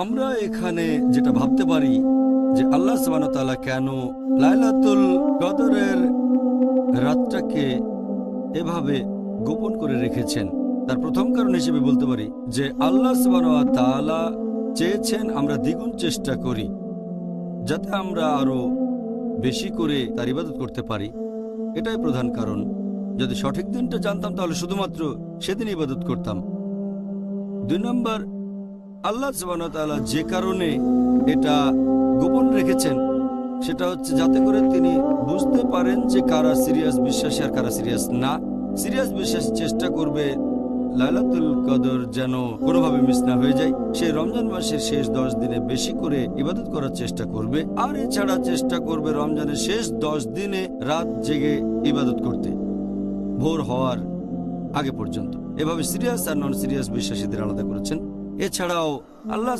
আমরা এখানে যেটা ভাবতে পারি যে আল্লাহ তাআলা কেন লাইলাতুল কদরের রাতটাকে এভাবে গোপন করে রেখেছেন? তার প্রথম কারণ হিসেবে বলতে পারি যে আল্লাহ তাআলা চেয়েছেন আমরা দ্বিগুণ চেষ্টা করি, যাতে আমরা আরও বেশি করে তার ইবাদত করতে পারি। এটাই প্রধান কারণ। যদি সঠিক দিনটা জানতাম তাহলে শুধুমাত্র সেদিন ইবাদত করতাম। দুই নম্বর আল্লাহ তাআলা যে কারণে এটা গোপন রেখেছেন, সেটা হচ্ছে যাতে করে তিনি বুঝতে পারেন যে কারা সিরিয়াস বিশ্বাসী আর কারা সিরিয়াস না। সিরিয়াস বিশ্বাস চেষ্টা করবে লাইলাতুল কদর যেন কোনোভাবে মিস না হয়ে যায়। সে রমজান মাসের শেষ দশ দিনে বেশি করে ইবাদত করার চেষ্টা করবে আর এছাড়া চেষ্টা করবে রমজানের শেষ দশ দিনে রাত জেগে ইবাদত করতে, ভোর হওয়ার আগে পর্যন্ত। এভাবে সিরিয়াস আর নন সিরিয়াস বিশ্বাসীদের আলাদা করেছেন। এছাড়াও আল্লাহ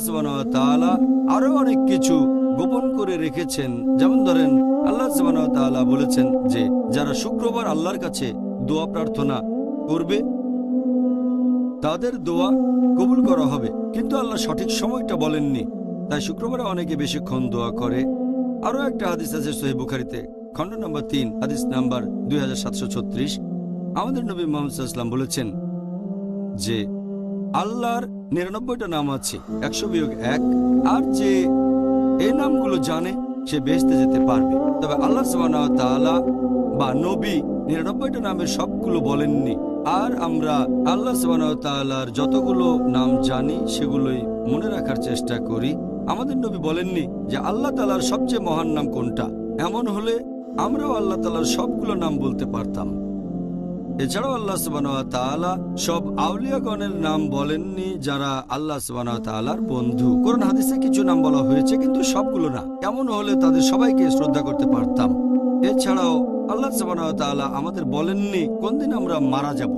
তাআলা আরও অনেক কিছু গোপন করে রেখেছেন। যেমন ধরেন, আল্লাহ তাআলা বলেছেন যে, যারা শুক্রবার আল্লাহর কাছে দোয়া প্রার্থনা করবে, তাদের দোয়া কবুল করা হবে। কিন্তু আল্লাহ সঠিক সময়টা বলেননি। তাই শুক্রবারে অনেকে বেশিক্ষণ দোয়া করে। আরও একটা হাদিস আছে সহি বুখারিতে, খণ্ড নম্বর তিন, হাদিস নাম্বার দুই হাজার সাতশো ছত্রিশ। আমাদের নবী মোহাম্মদ বলেছেন যে, আল্লাহর নিরানব্বইটা নাম আছে, একশো বিয়োগ এক। আর যে এই নামগুলো জানে, সে বেহেশতে যেতে পারবে। তবে আল্লাহ তাআলা বা নবী নিরানব্বইটা নামের সবগুলো বলেননি। আর আমরা আল্লাহ তাআলার যতগুলো নাম জানি, সেগুলোই মনে রাখার চেষ্টা করি। আমাদের নবী বলেননি যে আল্লাহ তাআলার সবচেয়ে মহান নাম কোনটা? এমন হলে আমরাও আল্লাহ তাআলার সবগুলো নাম বলতে পারতাম। এছাড়াও আল্লাহ তাআলা সব আউলিয়াগণের নাম বলেননি যারা আল্লাহ তাআলার বন্ধু। কোরআন হাদিসে কিছু নাম বলা হয়েছে, কিন্তু সবগুলো না। এমন হলে তাদের সবাইকে শ্রদ্ধা করতে পারতাম। এছাড়াও আল্লাহ তাআলা আমাদের বলেননি, কোন দিন আমরা মারা যাব।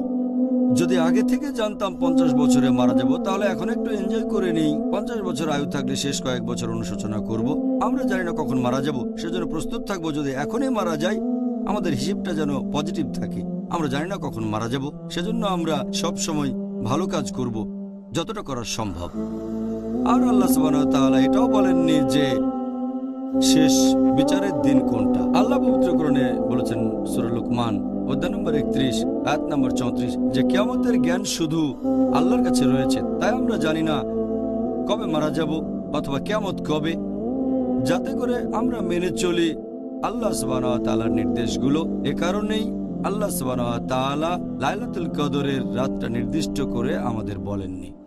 যদি আগে থেকে জানতাম পঞ্চাশ বছরে মারা যাব, তাহলে এখন একটু এনজয় করে নেই। পঞ্চাশ বছর আয়ু থাকলে শেষ কয়েক বছর অনুশোচনা করব। আমরা জানি না কখন মারা যাব, সেজন্য প্রস্তুত থাকব যদি এখনই মারা যাই, আমাদের হিসেবটা যেন পজিটিভ থাকে। আমরা জানি না কখন মারা যাব। সেজন্য আমরা সব সময় ভালো কাজ করব, যতটা করা সম্ভব। আর আল্লাহ তাআলা এটাও বলেননি যে শেষ বিচারের দিন কোনটা। আল্লাহ পবিত্রকরণে বলেছেন সূরা লুকমান, অধ্যায় নম্বর একত্রিশ এক নম্বর চৌত্রিশ, যে কিয়ামতের জ্ঞান শুধু আল্লাহর কাছে রয়েছে, তাই আমরা জানি না কবে মারা যাব অথবা কিয়ামত কবে। যাতে করে আমরা মেনে চলি আল্লাহ সুবহানাহু ওয়া তাআলার নির্দেশগুলো, এ কারণেই আল্লাহ তাআলা লাইলাতুল কদরের রাতটা নির্দিষ্ট করে আমাদের বলেননি।